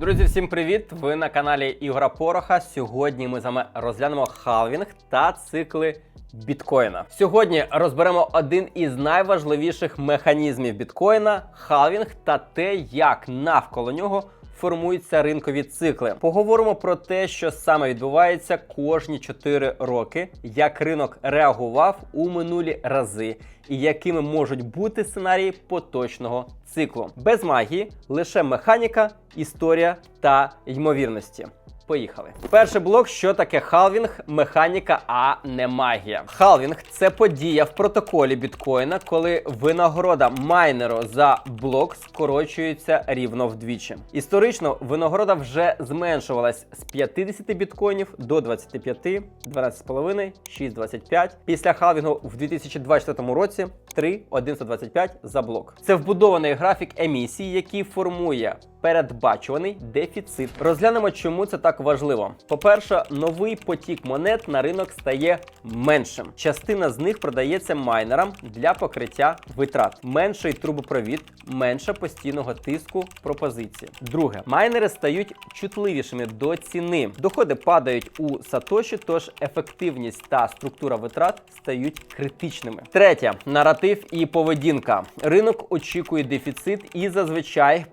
Друзі, всім привіт! Ви на каналі Ігора Пороха. Сьогодні ми з вами розглянемо халвінг та цикли біткоїна. Сьогодні розберемо один із найважливіших механізмів біткоїна халвінг та те, як навколо нього. Формуються ринкові цикли. Поговоримо про те, що саме відбувається кожні 4 роки, як ринок реагував у минулі рази, і якими можуть бути сценарії поточного циклу. Без магії, лише механіка, історія та ймовірності. Поїхали. Перший блок, що таке халвінг, механіка, а не магія. Халвінг це подія в протоколі біткоїна, коли винагорода майнеру за блок скорочується рівно вдвічі. Історично винагорода вже зменшувалась з 50 біткоїнів до 25, 12,5, 6,25. Після халвінгу в 2024 році 3,125 за блок. Це вбудований графік емісії, який формує передбачуваний дефіцит. Розглянемо, чому це так важливо. По-перше, новий потік монет на ринок стає меншим. Частина з них продається майнерам для покриття витрат. Менший трубопровід, менше постійного тиску пропозиції. Друге, майнери стають чутливішими до ціни. Доходи падають у сатоші, тож ефективність та структура витрат стають критичними. Третє наратив і поведінка. Ринок очікує дефіцит і зазвичай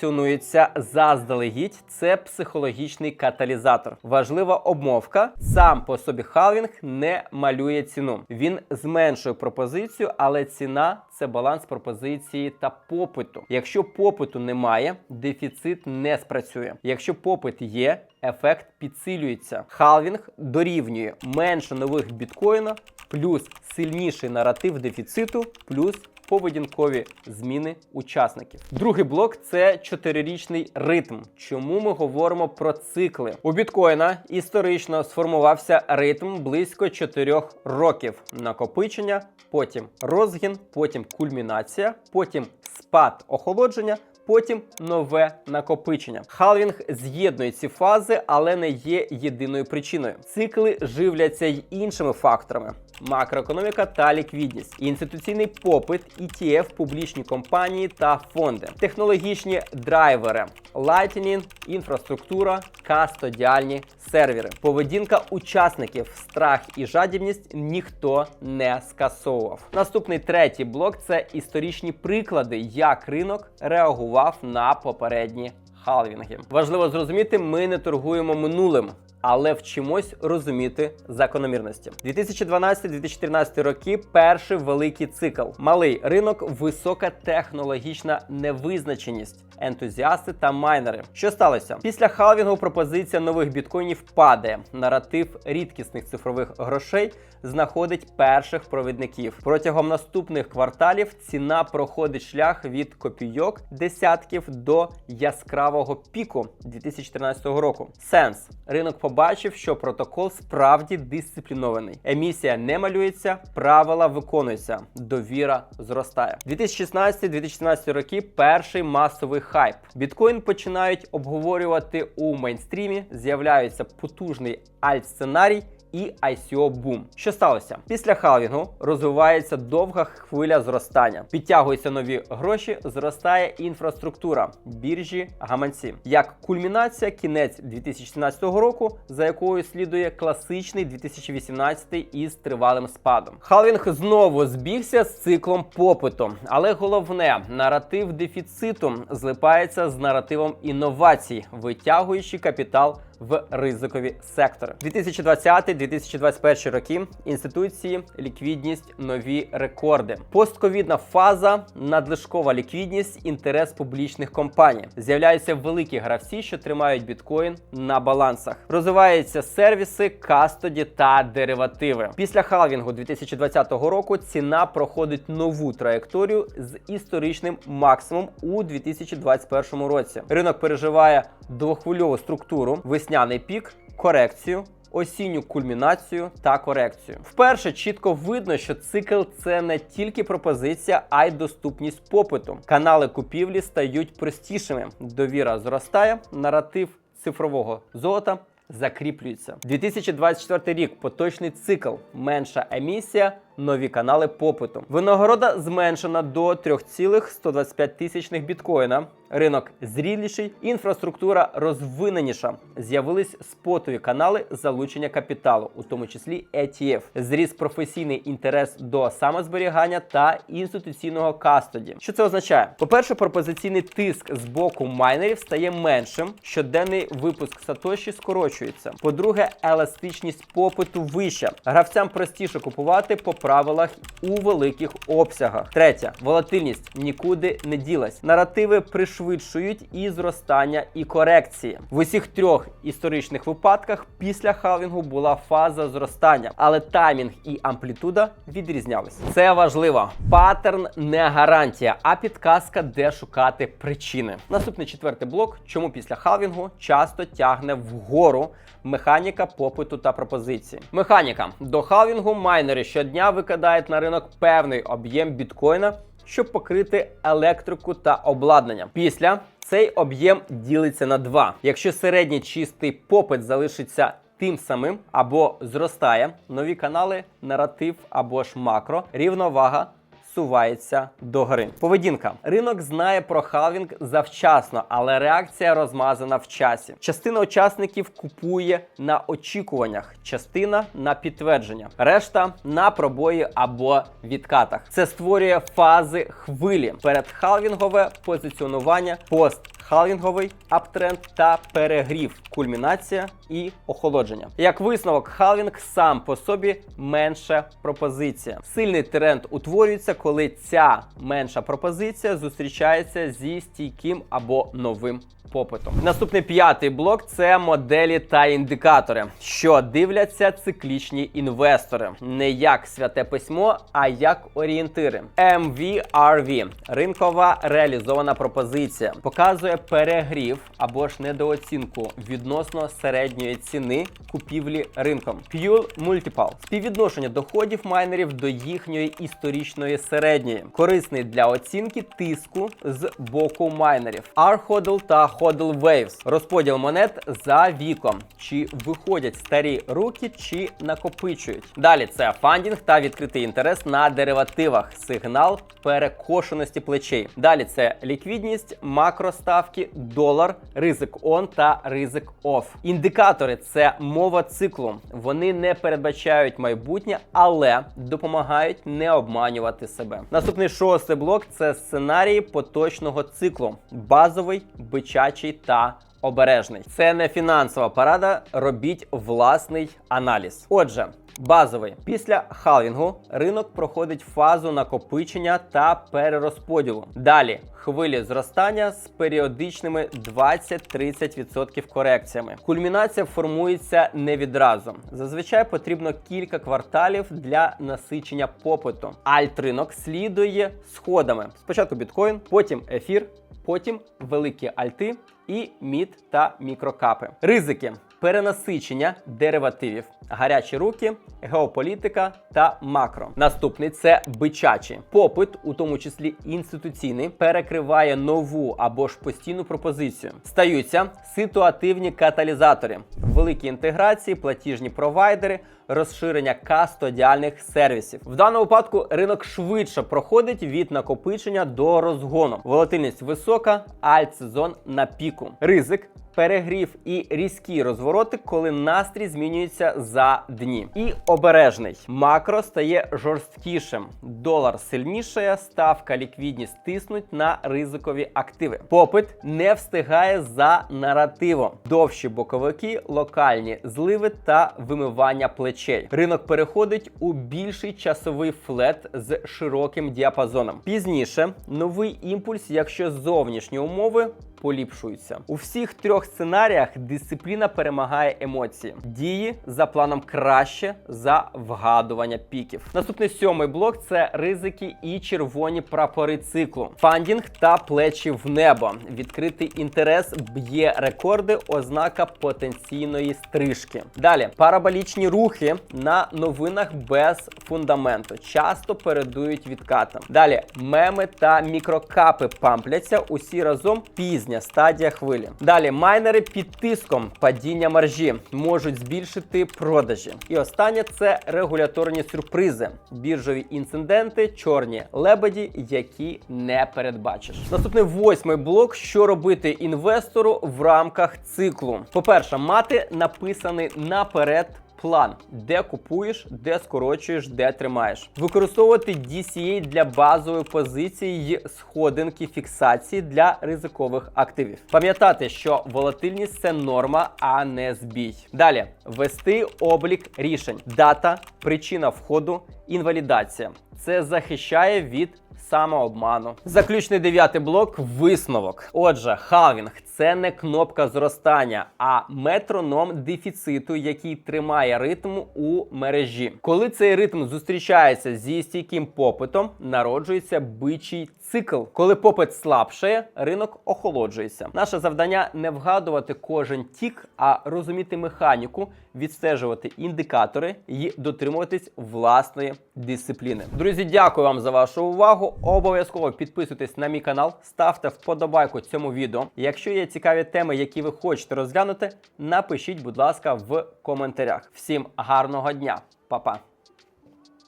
перепозиціонується заздалегідь. Це психологічний каталізатор. Важлива обмовка. Сам по собі халвінг не малює ціну. Він зменшує пропозицію, але ціна це баланс пропозиції та попиту. Якщо попиту немає, дефіцит не спрацює. Якщо попит є, ефект підсилюється. Халвінг дорівнює менше нових біткоїна, плюс сильніший наратив дефіциту, плюс поведінкові зміни учасників. Другий блок це чотирирічний ритм. Чому ми говоримо про цикли? У біткоїна історично сформувався ритм близько 4 років накопичення, потім розгін, потім кульмінація, потім спад охолодження. Потім нове накопичення. Халвінг з'єднує ці фази, але не є єдиною причиною. Цикли живляться й іншими факторами: макроекономіка та ліквідність, інституційний попит, ETF, публічні компанії та фонди, технологічні драйвери, Lightning, інфраструктура, кастодіальні сервери, поведінка учасників, страх і жадібність ніхто не скасовував. Наступний третій блок це історичні приклади, як ринок реагував на попередні халвінги. Важливо зрозуміти, ми не торгуємо минулим. Але вчимось розуміти закономірності. 2012-2013 роки перший великий цикл. Малий ринок, висока технологічна невизначеність, ентузіасти та майнери. Що сталося? Після халвінгу пропозиція нових біткоїнів падає. Наратив рідкісних цифрових грошей знаходить перших провідників. Протягом наступних кварталів ціна проходить шлях від копійок десятків до яскравого піку 2014 року. Сенс ринок побачив, що протокол справді дисциплінований. Емісія не малюється, правила виконуються. Довіра зростає. 2016-2017 роки перший масовий хайп. Біткоін починають обговорювати у мейнстрімі. З'являється потужний альт-сценарій і ICO бум. Що сталося? Після халвінгу розвивається довга хвиля зростання, підтягуються нові гроші, зростає інфраструктура, біржі, гаманці. Як кульмінація, кінець 2017 року, за якою слідує класичний 2018 із тривалим спадом. Халвінг знову збігся з циклом попиту, але головне наратив дефіциту злипається з наративом інновацій, витягуючи капітал в ризикові сектори. 2020-2021 роки інституції, ліквідність, нові рекорди. Постковідна фаза, надлишкова ліквідність, інтерес публічних компаній. З'являються великі гравці, що тримають біткоін на балансах. Розвиваються сервіси, кастоді та деривативи. Після халвінгу 2020 року ціна проходить нову траєкторію з історичним максимум у 2021 році. Ринок переживає двохвильову структуру, весняний пік, корекцію. Осінню кульмінацію та корекцію. Вперше чітко видно, що цикл це не тільки пропозиція, а й доступність попиту. Канали купівлі стають простішими. Довіра зростає, наратив цифрового золота закріплюється. 2024 рік поточний цикл, менша емісія, нові канали попиту. Винагорода зменшена до 3,125 тисячних біткоїна. Ринок зріліший, інфраструктура розвиненіша. З'явились спотові канали залучення капіталу, у тому числі ETF. Зріс професійний інтерес до самозберігання та інституційного кастоді. Що це означає? По-перше, пропозиційний тиск з боку майнерів стає меншим. Щоденний випуск Сатоші скорочується. По-друге, еластичність попиту вища. Гравцям простіше купувати по правилах у великих обсягах. Третє, волатильність нікуди не ділась. Наративи пришвидшують і зростання, і корекції. В усіх трьох історичних випадках після халвінгу була фаза зростання, але таймінг і амплітуда відрізнялися. Це важливо. Паттерн не гарантія, а підказка, де шукати причини. Наступний четвертий блок, чому після халвінгу часто тягне вгору механіка попиту та пропозиції. Механіка до халвінгу майнери щодня викидають на ринок певний об'єм біткоїна. Щоб покрити електрику та обладнання. Після цей об'єм ділиться на два. Якщо середній чистий попит залишиться тим самим або зростає, нові канали, наратив або ж макро, рівновага сувається до гри. Поведінка. Ринок знає про халвінг завчасно, але реакція розмазана в часі. Частина учасників купує на очікуваннях, частина на підтвердження, решта на пробої або відкатах. Це створює фази хвилі перед халвінгове позиціонування, пост. Халвінговий аптренд та перегрів, кульмінація і охолодження. Як висновок, халвінг сам по собі менша пропозиція. Сильний тренд утворюється, коли ця менша пропозиція зустрічається зі стійким або новим попитом. Наступний п'ятий блок це моделі та індикатори, що дивляться циклічні інвестори, не як святе письмо, а як орієнтири. MVRV – ринкова реалізована пропозиція, показує перегрів або ж недооцінку відносно середньої ціни купівлі ринком. Pure Multiple – співвідношення доходів майнерів до їхньої історичної середньої, корисний для оцінки тиску з боку майнерів. R-HODL та HODL Waves – розподіл монет за віком, чи виходять старі руки, чи накопичують. Далі це фандінг та відкритий інтерес на деривативах, сигнал перекошеності плечей. Далі це ліквідність, макроставки, долар, ризик он та ризик оф. Індикатори це мова циклу. Вони не передбачають майбутнє, але допомагають не обманювати себе. Наступний шостий блок це сценарії поточного циклу, базовий, бичачий та обережний. Це не фінансова порада. Робіть власний аналіз. Отже. Базовий після халвінгу ринок проходить фазу накопичення та перерозподілу. Далі хвилі зростання з періодичними 20-30% корекціями. Кульмінація формується не відразу. Зазвичай потрібно кілька кварталів для насичення попиту. Альт-ринок слідує сходами. Спочатку біткоін, потім ефір, потім великі альти і мід та мікрокапи. Ризики. Перенасичення деривативів, гарячі руки, геополітика та макро. Наступний це бичачі. Попит, у тому числі інституційний, перекриває нову або ж постійну пропозицію. Стаються ситуативні каталізатори, великі інтеграції, платіжні провайдери. Розширення кастодіальних сервісів в даному випадку ринок швидше проходить від накопичення до розгону. Волатильність висока, альт-сезон на піку. Ризик перегрів і різкі розвороти, коли настрій змінюється за дні. І обережний макро стає жорсткішим. Долар сильнішає, ставка ліквідність тиснуть на ризикові активи. Попит не встигає за наративом. Довші боковики, локальні зливи та вимивання плечей. Ринок переходить у більший часовий флет з широким діапазоном. Пізніше новий імпульс, якщо зовнішні умови поліпшуються. У всіх трьох сценаріях дисципліна перемагає емоції. Дії за планом краще за вгадування піків. Наступний сьомий блок це ризики і червоні прапори циклу. Фандінг та плечі в небо. Відкритий інтерес б'є рекорди, ознака потенційної стрижки. Далі параболічні рухи на новинах без фундаменту. Часто передують відкатам. Далі меми та мікрокапи пампляться усі разом пізні пізня стадія хвилі. Далі майнери під тиском падіння маржі можуть збільшити продажі. І останнє це регуляторні сюрпризи, біржові інциденти, чорні лебеді, які не передбачиш. Наступний восьмий блок: що робити інвестору в рамках циклу. По-перше, мати написаний наперед. План, де купуєш, де скорочуєш, де тримаєш. Використовувати DCA для базової позиції й сходинки фіксації для ризикових активів. Пам'ятати, що волатильність це норма, а не збій. Далі вести облік рішень, дата, причина входу, інвалідація. Це захищає від самообману. Заключний дев'ятий блок висновок. Отже, халвінг це не кнопка зростання, а метроном дефіциту, який тримає ритм у мережі. Коли цей ритм зустрічається зі стійким попитом, народжується бичий цикл. Коли попит слабшає, ринок охолоджується. Наше завдання не вгадувати кожен тік, а розуміти механіку, відстежувати індикатори і дотримуватись власної дисципліни. Друзі, дякую вам за вашу увагу. Обов'язково підписуйтесь на мій канал, ставте вподобайку цьому відео. Якщо є цікаві теми, які ви хочете розглянути, напишіть, будь ласка, в коментарях. Всім гарного дня, Па-па!